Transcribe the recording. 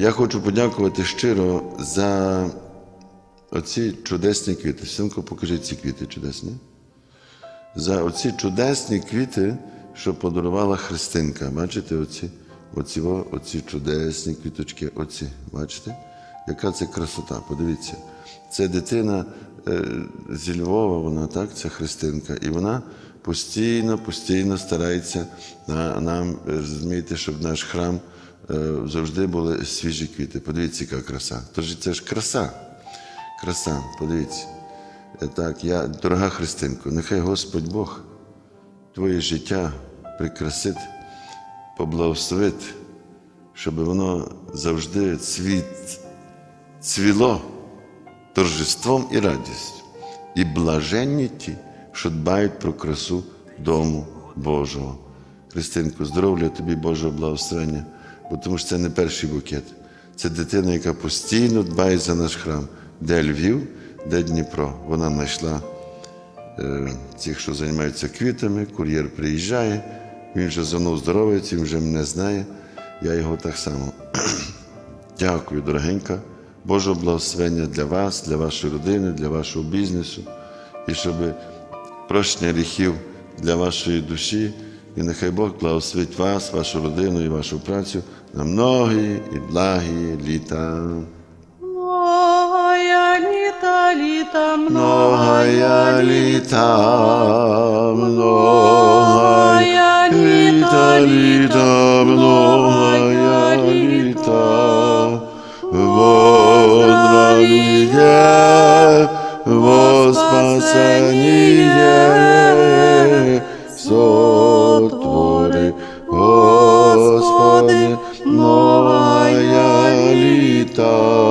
Я хочу подякувати щиро за оці чудесні квіти. Синку, покажи ці квіти чудесні. За оці чудесні квіти, що подарувала Христинка. Бачите, оці, оці, оці чудесні квіточки, оці. Бачите? Яка це красота? Подивіться. Це дитина е, зі Львова, вона так, це Христинка. І вона постійно, постійно старається на, нам, е, розумієте, щоб наш храм е, завжди були свіжі квіти. Подивіться, яка краса. Тож це ж краса. Краса, подивіться. Е, Так, я, дорога Христинко, нехай Господь Бог твоє життя прикрасить, поблагословить, щоб воно завжди цвіт, цвіло торжеством і радістю. І блаженні ті, що дбають про красу дому Божого. Христинко, здоров'я тобі, Божого благословення, тому що це не перший букет. Це дитина, яка постійно дбає за наш храм, де Львів, де Дніпро. Вона знайшла е, цих, що займаються квітами, кур'єр приїжджає, він вже зону здоровиться, він вже мене знає. Я його так само. Дякую, дорогенька. Божого благословення для вас, для вашої родини, для вашого бізнесу. І щоб прощення гріхів для вашої душі. І нехай Бог благословить вас, вашу родину і вашу працю на многі і благі літа. Многая літа, літа, многая літа, многая літа, літа, многая літа, є, во спасеніє. Lord.